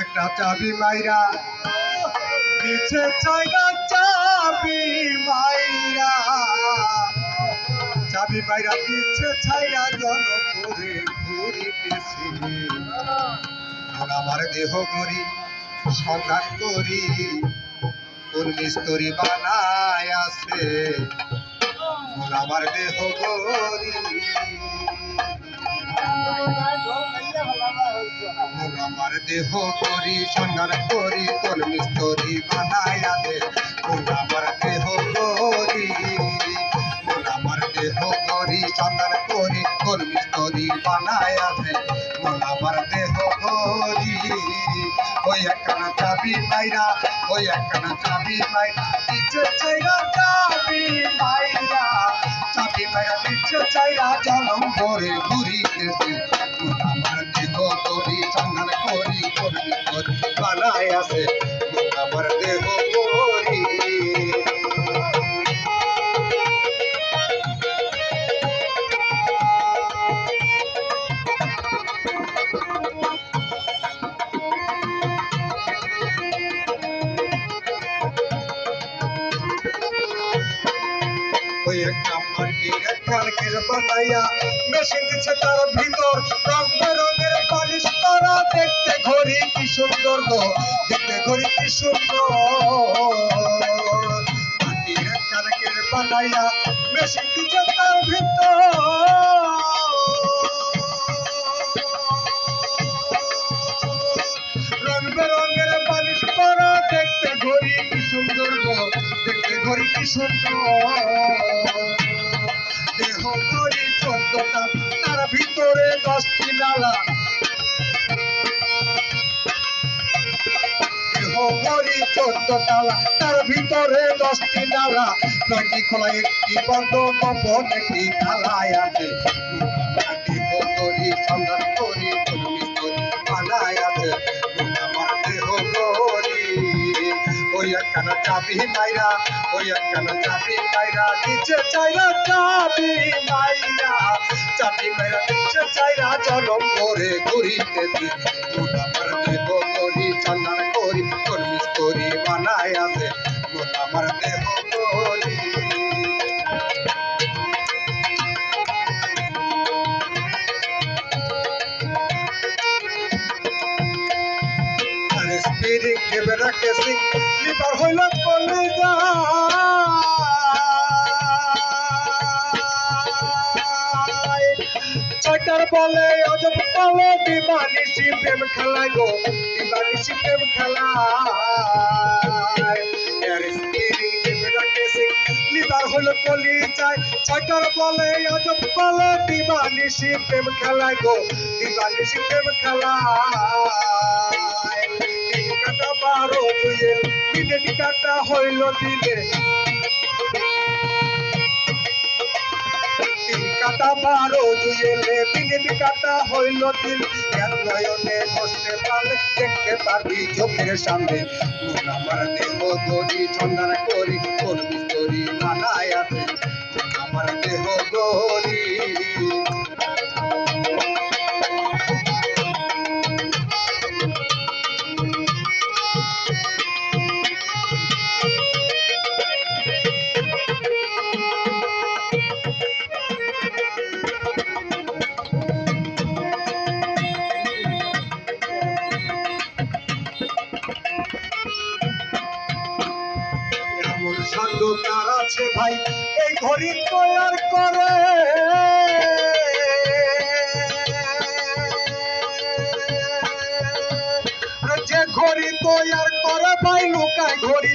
একটা চাবি মাইরা। দিচ্ছে চাইরা চাবি মাইরা। চাবি মাইরা দিচ্ছে ছাইরা জন করে ঘুরিতেছি আমার দেহ করি, সন্ধান করি কোন মিস্তরি বানায় আছে। আমার দেহ মন আমার দেহ করি সন্ধান করি কোন মিস্তরি বানায় আছে মন আমার দেহ করি মন আমার দেহ করি সন্ধান করি কোন মিস্তরি বানায় আছে মন আমার দেহ করি, ওই একখানা চাবি মাইরা, ওই একখানা চাবি মাইরা দিচ্ছে চাইরা চাবি মাইরা চাবি মাইরা দিচ্ছে চাইরা জনম করে ঘুরিতেছে। করি করি কালকের বানাইয়া মেশিন দিচ্ছে তার ভিতর। রং বেরঙের পালিশ করা দেখতে ঘড়ি কি সুন্দর গো, দেখতে ঘড়ি কি সুন্দর। মাটির কালকের বানাইয়া মেশিন দিচ্ছে তার ভিতর। রং বেরঙের পালিশ করা দেখতে ঘড়ি কি সুন্দর দেখতে ঘড়ি কি সুন্দর। ঘড়ি চোদ্দটা তার ভিতরে দশটি নালা। ঘড়ি চোদ্দ তালা তার ভিতরে দশটি নালা। নয়টি খোলা, একটি বন্ধ, কপন, একটি তালায় আছে। একখানা চাবি মাইরা, ওই একখানা চাবি মাইরা, নিচে চাইরা চাবি মাইরা। চাবি মাইরা, নিচে চাইরা জনম করে ঘুরিতে দি আমার দেহ করি চন্দান করি কর্মি করি বানায় আছে। আমার দেহ করি। আরে স্পিরিং ক্যামেরা কেসিং। লিভার ছয়টার বলে, অজব বলে দিবানিসি প্রেম খেলায় গো দিবানিসি প্রেম ক্যামেরা কেসিং লিভার হইল কলিজায়। ছয়টার বলে, অজব বলে দিবানিসি প্রেম খেলায় গো দিবানিসি প্রেম খেলায়। কাটা হইল দিলে। কাটা বারো কাটা হইল দিল। কেন নয়নে দেখতে পারবি চোখের সামনে। আমার দেহ আছে ভাই এই ঘড়ি তৈয়ার করে। যে ঘড়ি তৈয়ার করে ভাই লুকায় ঘড়ির